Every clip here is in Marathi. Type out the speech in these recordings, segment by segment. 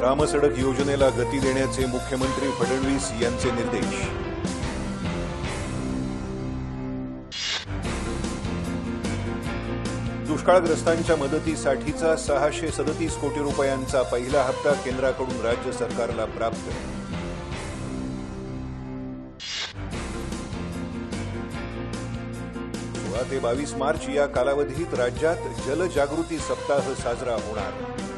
ग्रामसडक योजनेला गती देण्याचे मुख्यमंत्री फडणवीस यांचे निर्देश. दुष्काळग्रस्तांच्या मदतीसाठीचा सहाशे सदतीस कोटी रुपयांचा पहिला हप्ता केंद्राकडून राज्य सरकारला प्राप्त. सोळा ते बावीस मार्च या कालावधीत राज्यात जलजागृती सप्ताह साजरा होणार.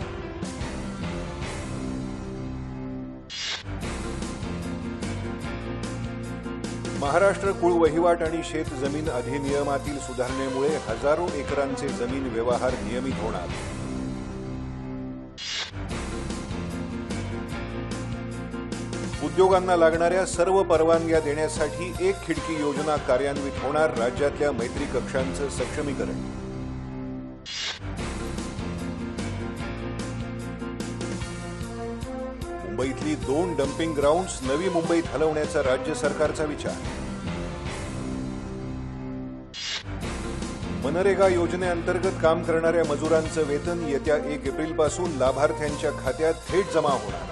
महाराष्ट्र कुळ वहिवाट आणि शेत जमीन अधिनियमातील सुधारणेमुळे हजारो एकरांचे जमीन व्यवहार नियमित होणार. उद्योगांना लागणाऱ्या सर्व परवानग्या देण्यासाठी एक खिडकी योजना कार्यान्वित होणार राज्यातल्या मैत्री कक्षांचं सक्षमीकरण. मुंबईतली दोन डम्पिंग ग्राउंड्स नवी मुंबईत हलवण्याचा राज्य सरकारचा विचार. मनरेगा योजनेअंतर्गत काम करणाऱ्या मजुरांचं वेतन येत्या एक एप्रिलपासून लाभार्थ्यांच्या खात्यात थेट जमा होणार.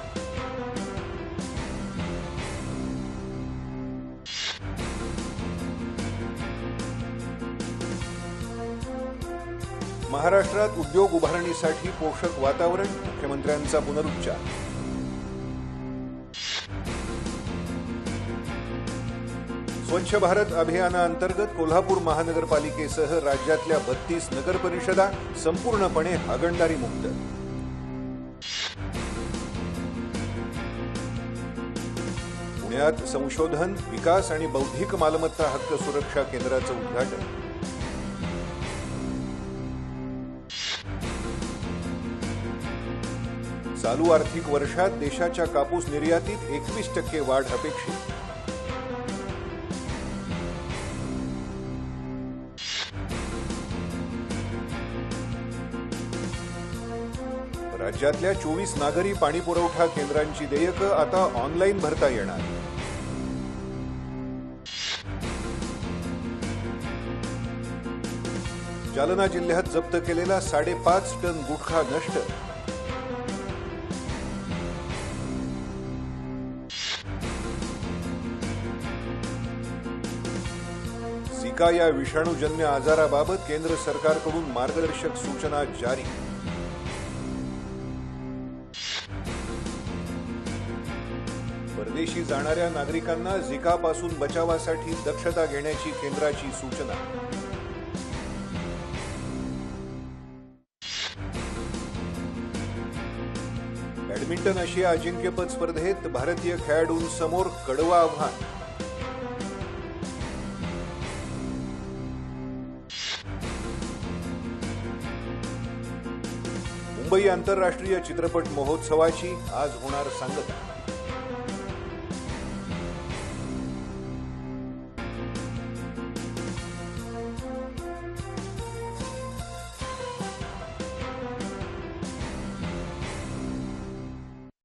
महाराष्ट्रात उद्योग उभारणीसाठी पोषक वातावरण मुख्यमंत्र्यांचा पुनरुच्चार. स्वच्छ भारत अभियानाअंतर्गत कोल्हापूर महानगरपालिकेसह राज्यातल्या बत्तीस नगरपरिषदा संपूर्णपणे हागणदारी मुक्त. पुण्यात संशोधन विकास आणि बौद्धिक मालमत्ता हक्क सुरक्षा केंद्राचं उद्घाटन. चालू आर्थिक वर्षात देशाच्या कापूस निर्यातीत एकवीस टक्के वाढ अपेक्षित. राज्यातल्या चोवीस नागरी पाणीपुरवठा केंद्रांची देयकं आता ऑनलाईन भरता येणार. जालना जिल्ह्यात जप्त केलेला साडेपाच टन गुटखा नष्ट. झिका या विषाणूजन्य आजाराबाबत केंद्र सरकारकडून मार्गदर्शक सूचना जारी. परदेशी जाणाऱ्या नागरिकांना झिकापासून बचावासाठी दक्षता घेण्याची केंद्राची सूचना. बॅडमिंटन आशिया अजिंक्यपद स्पर्धेत भारतीय खेळाडूंसमोर कडवं आव्हान. मुंबई आंतरराष्ट्रीय चित्रपट महोत्सवाची आज होणार सांगता.